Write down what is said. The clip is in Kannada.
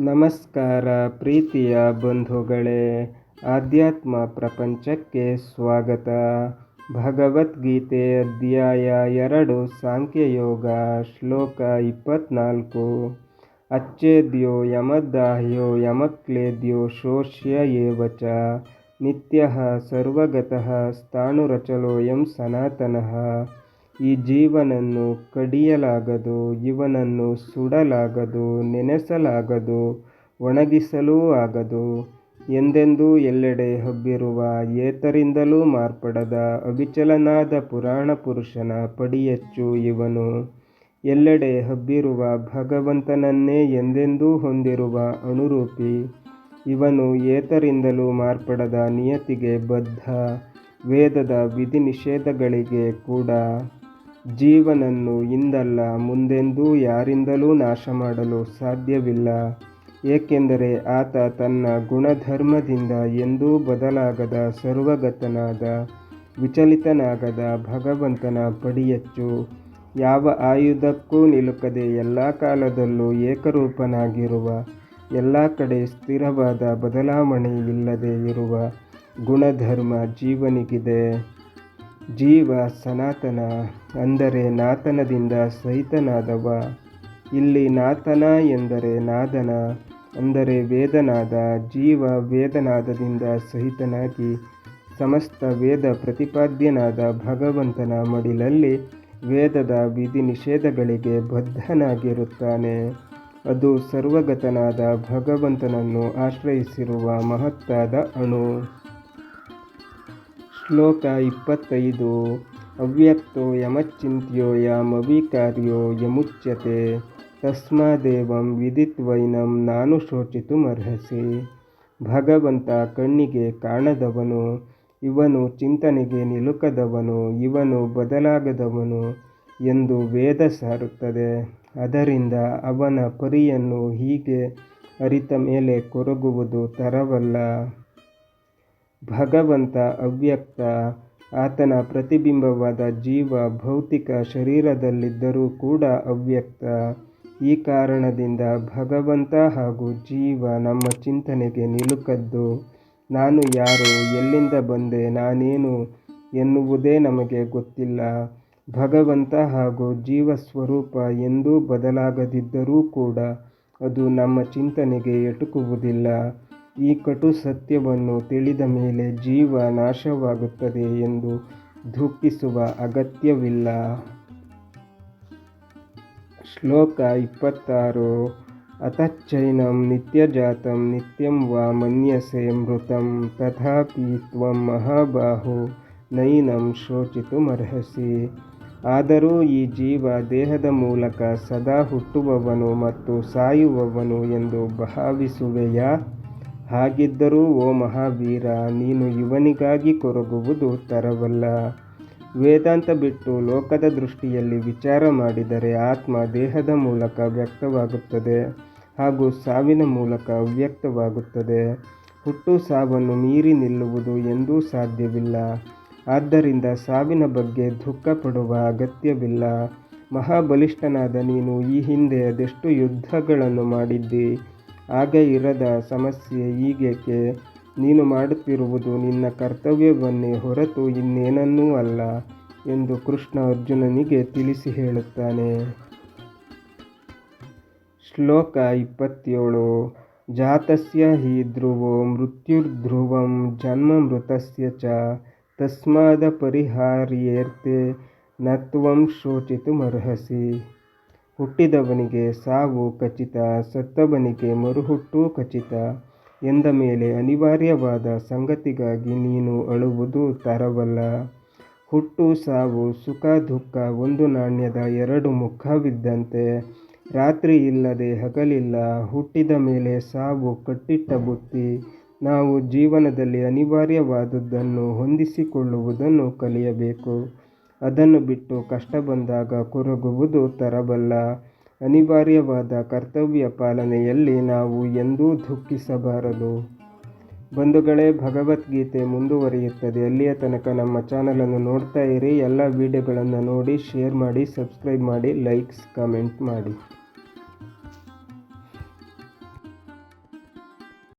ನಮಸ್ಕಾರ ಪ್ರೀತಿಯ ಬಂಧುಗಳೇ, ಆಧ್ಯಾತ್ಮ ಪ್ರಪಂಚಕ್ಕೆ ಸ್ವಾಗತ. ಭಗವದ್ಗೀತೆ ಅಧ್ಯಾಯ ಎರಡು, ಸಾಂಖ್ಯಯೋಗ, ಶ್ಲೋಕ ಇಪ್ಪತ್ನಾಲ್ಕು. ಅಚ್ಚೇದ್ಯೋ ಯಮದಾಹ್ಯೋ ಯಮಕ್ಲೇದ್ಯೋ ಶೋಷ್ಯ ಏವಚ ನಿತ್ಯ ಸರ್ವಗತಃ ಸ್ಥಾಣುರಚಲೋಯಂ ಸನಾತನಃ. ಈ ಜೀವನನ್ನು ಕಡಿಯಲಾಗದು, ಇವನನ್ನು ಸುಡಲಾಗದು, ನೆನೆಸಲಾಗದು, ಒಣಗಿಸಲೂ ಆಗದು. ಎಂದೆಂದೂ ಎಲ್ಲೆಡೆ ಹಬ್ಬಿರುವ ಏತರಿಂದಲೂ ಮಾರ್ಪಡದ ಅವಿಚಲನಾದ ಪುರಾಣ ಪುರುಷನ ಪಡಿಯಚ್ಚು ಇವನು. ಎಲ್ಲೆಡೆ ಹಬ್ಬಿರುವ ಭಗವಂತನನ್ನೇ ಎಂದೆಂದೂ ಹೊಂದಿರುವ ಅನುರೂಪಿ, ಇವನು ಏತರಿಂದಲೂ ಮಾರ್ಪಡದ ನಿಯತಿಗೆ ಬದ್ಧ, ವೇದದ ವಿಧಿ ನಿಷೇಧಗಳಿಗೆ ಕೂಡ ಜೀವನನ್ನು ಇಂದಲ್ಲ, ಮುಂದೆಂದೂ ಯಾರಿಂದಲೂ ನಾಶ ಮಾಡಲು ಸಾಧ್ಯವಿಲ್ಲ. ಏಕೆಂದರೆ ಆತ ತನ್ನ ಗುಣಧರ್ಮದಿಂದ ಎಂದೂ ಬದಲಾಗದ ಸರ್ವಗತನಾದ, ವಿಚಲಿತನಾಗದ ಭಗವಂತನ ಪಡಿಯಚ್ಚು. ಯಾವ ಆಯುಧಕ್ಕೂ ನಿಲುಕದೆ ಎಲ್ಲ ಕಾಲದಲ್ಲೂ ಏಕರೂಪನಾಗಿರುವ, ಎಲ್ಲ ಕಡೆ ಸ್ಥಿರವಾದ ಬದಲಾವಣೆ ಇಲ್ಲದೆ ಇರುವ ಗುಣಧರ್ಮ ಜೀವನಿಗಿದೆ. ಜೀವ ಸನಾತನ ಅಂದರೆ ನಾತನದಿಂದ ಸಹಿತನಾದವ. ಇಲ್ಲಿ ನಾತನ ಎಂದರೆ ನಾದನ, ಅಂದರೆ ವೇದನಾದ, ಜೀವ ವೇದನಾದದಿಂದ ಸಹಿತನಾಗಿ, ಸಮಸ್ತ ವೇದ ಪ್ರತಿಪಾದ್ಯನಾದ ಭಗವಂತನ ಮಡಿಲಲ್ಲಿ ವೇದದ ವಿಧಿ ನಿಷೇಧಗಳಿಗೆ ಬದ್ಧನಾಗಿರುತ್ತಾನೆ. ಅದು ಸರ್ವಗತನಾದ ಭಗವಂತನನ್ನು ಆಶ್ರಯಿಸಿರುವ ಮಹತ್ತಾದ ಅಣು. ಶ್ಲೋಕ ಇಪ್ಪತ್ತೈದು. ಅವ್ಯಕ್ತೋ ಯಮಚ್ಚಿಂತ್ಯೋ ಯಮವಿಕಾರ್ಯೋ ಯಮುಚ್ಯತೆ. ತಸ್ಮಾದೇವಂ ವಿದಿತ್ವೈನಂ ನಾನು ಶೋಚಿತುಮರ್ಹಸಿ ಭಗವಂತ ಕಣ್ಣಿಗೆ ಕಾಣದವನು, ಇವನು ಚಿಂತನೆಗೆ ನಿಲುಕದವನು, ಇವನು ಬದಲಾಗದವನು ಎಂದು ವೇದ ಸಾರುತ್ತದೆ. ಅದರಿಂದ ಅವನ ಪರಿಯನ್ನು ಹೀಗೆ ಅರಿತ ಮೇಲೆ ಕೊರಗುವುದು ತರವಲ್ಲ. ಭಗವಂತ ಅವ್ಯಕ್ತ. ಆತನ ಪ್ರತಿಬಿಂಬವಾದ ಜೀವ ಭೌತಿಕ ಶರೀರದಲ್ಲಿದ್ದರೂ ಕೂಡ ಅವ್ಯಕ್ತ. ಈ ಕಾರಣದಿಂದ ಭಗವಂತ ಹಾಗೂ ಜೀವ ನಮ್ಮ ಚಿಂತನೆಗೆ ನಿಲುಕದ್ದು. ನಾನು ಯಾರು, ಎಲ್ಲಿಂದ ಬಂದೆ, ನಾನೇನು ಎನ್ನುವುದೇ ನಮಗೆ ಗೊತ್ತಿಲ್ಲ. ಭಗವಂತ ಹಾಗೂ ಜೀವ ಸ್ವರೂಪ ಎಂದೂ ಬದಲಾಗದಿದ್ದರೂ ಕೂಡ ಅದು ನಮ್ಮ ಚಿಂತನೆಗೆ ಎಟುಕುವುದಿಲ್ಲ. ಈ ಕಟು ಸತ್ಯವನ್ನು ತಿಳಿದ ಮೇಲೆ ಜೀವ ನಾಶವಾಗುತ್ತದೆ ಎಂದು ದುಃಖಿಸುವ ಅಗತ್ಯವಿಲ್ಲ. ಶ್ಲೋಕ ಇಪ್ಪತ್ತಾರು. ಅತಶ್ಚೈನಂ ನಿತ್ಯಜಾತಂ ನಿತ್ಯಂ ವಾ ಮನ್ಯಸೆ ಮೃತಂ ತಥಾಪಿ ತ್ವಂ ಮಹಾಬಾಹು ನೈನಂ ಶೋಚಿತುಮರ್ಹಸಿ. ಆದರೂ ಈ ಜೀವ ದೇಹದ ಮೂಲಕ ಸದಾ ಹುಟ್ಟುವವನು ಮತ್ತು ಸಾಯುವವನು ಎಂದು ಭಾವಿಸುವೆಯಾ? ಹಾಗಿದ್ದರೂ, ಓ ಮಹಾವೀರ, ನೀನು ಇವನಿಗಾಗಿ ಕೊರಗುವುದು ತರವಲ್ಲ. ವೇದಾಂತ ಬಿಟ್ಟು ಲೋಕದ ದೃಷ್ಟಿಯಲ್ಲಿ ವಿಚಾರ ಮಾಡಿದರೆ ಆತ್ಮ ದೇಹದ ಮೂಲಕ ವ್ಯಕ್ತವಾಗುತ್ತದೆ ಹಾಗೂ ಸಾವಿನ ಮೂಲಕ ವ್ಯಕ್ತವಾಗುತ್ತದೆ ಹುಟ್ಟು ಸಾವನ್ನು ಮೀರಿ ನಿಲ್ಲುವುದು ಎಂದೂ ಸಾಧ್ಯವಿಲ್ಲ. ಆದ್ದರಿಂದ ಸಾವಿನ ಬಗ್ಗೆ ದುಃಖ ಪಡುವ ಅಗತ್ಯವಿಲ್ಲ. ಮಹಾಬಲಿಷ್ಠನಾದ ನೀನು ಈ ಹಿಂದೆ ಅದೆಷ್ಟು ಯುದ್ಧಗಳನ್ನು ಮಾಡಿದ್ದಿ? ಆಗ ಇರದ ಸಮಸ್ಯೆ ಈಗೇಕೆ ನೀನು ಮಾಡುತ್ತಿರುವುದು ನಿನ್ನ ಕರ್ತವ್ಯವನ್ನೇ ಹೊರತು ಇನ್ನೇನನ್ನೂ ಅಲ್ಲ ಎಂದು ಕೃಷ್ಣ ಅರ್ಜುನನಿಗೆ ತಿಳಿಸಿ ಹೇಳುತ್ತಾನೆ. ಶ್ಲೋಕ ಇಪ್ಪತ್ತೇಳು. ಜಾತಸ್ಯ ಹಿ ಧ್ರುವೋ ಮೃತ್ಯುರ್ಧ್ರುವಂ ಜನ್ಮ ಮೃತಸ್ಯ ಚ ತಸ್ಮಾದ ಪರಿಹಾರ್ಯೇರ್ತೆ ನತ್ವಂ ಶೋಚಿತುಮರ್ಹಸಿ. ಹುಟ್ಟಿದವನಿಗೆ ಸಾವು ಖಚಿತ, ಸತ್ತವನಿಗೆ ಮರುಹುಟ್ಟು ಖಚಿತ. ಎಂದ ಮೇಲೆ ಅನಿವಾರ್ಯವಾದ ಸಂಗತಿಗಾಗಿ ನೀನು ಅಳುವುದು ತರವಲ್ಲ. ಹುಟ್ಟು, ಸಾವು, ಸುಖ, ದುಃಖ ಒಂದು ನಾಣ್ಯದ ಎರಡು ಮುಖವಿದ್ದಂತೆ. ರಾತ್ರಿ ಇಲ್ಲದೆ ಹಗಲಿಲ್ಲ, ಹುಟ್ಟಿದ ಮೇಲೆ ಸಾವು ಕಟ್ಟಿಟ್ಟ ಬುತ್ತಿ. ನಾವು ಜೀವನದಲ್ಲಿ ಅನಿವಾರ್ಯವಾದದ್ದನ್ನು ಹೊಂದಿಸಿಕೊಳ್ಳುವುದನ್ನು ಕಲಿಯಬೇಕು. ಅದನ್ನು ಬಿಟ್ಟು ಕಷ್ಟ ಬಂದಾಗ ಕೊರಗುವುದು ತರಬಲ್ಲ. ಅನಿವಾರ್ಯವಾದ ಕರ್ತವ್ಯ ಪಾಲನೆಯಲ್ಲಿ ನಾವು ಎಂದೂ ದುಃಖಿಸಬಾರದು. ಬಂಧುಗಳೇ, ಭಗವದ್ಗೀತೆ ಮುಂದುವರಿಯುತ್ತದೆ. ಅಲ್ಲಿಯ ತನಕ ನಮ್ಮ ಚಾನಲನ್ನು ನೋಡ್ತಾ ಇರಿ. ಎಲ್ಲ ವಿಡಿಯೋಗಳನ್ನು ನೋಡಿ, ಶೇರ್ ಮಾಡಿ, ಸಬ್ಸ್ಕ್ರೈಬ್ ಮಾಡಿ, ಲೈಕ್ಸ್, ಕಮೆಂಟ್ ಮಾಡಿ.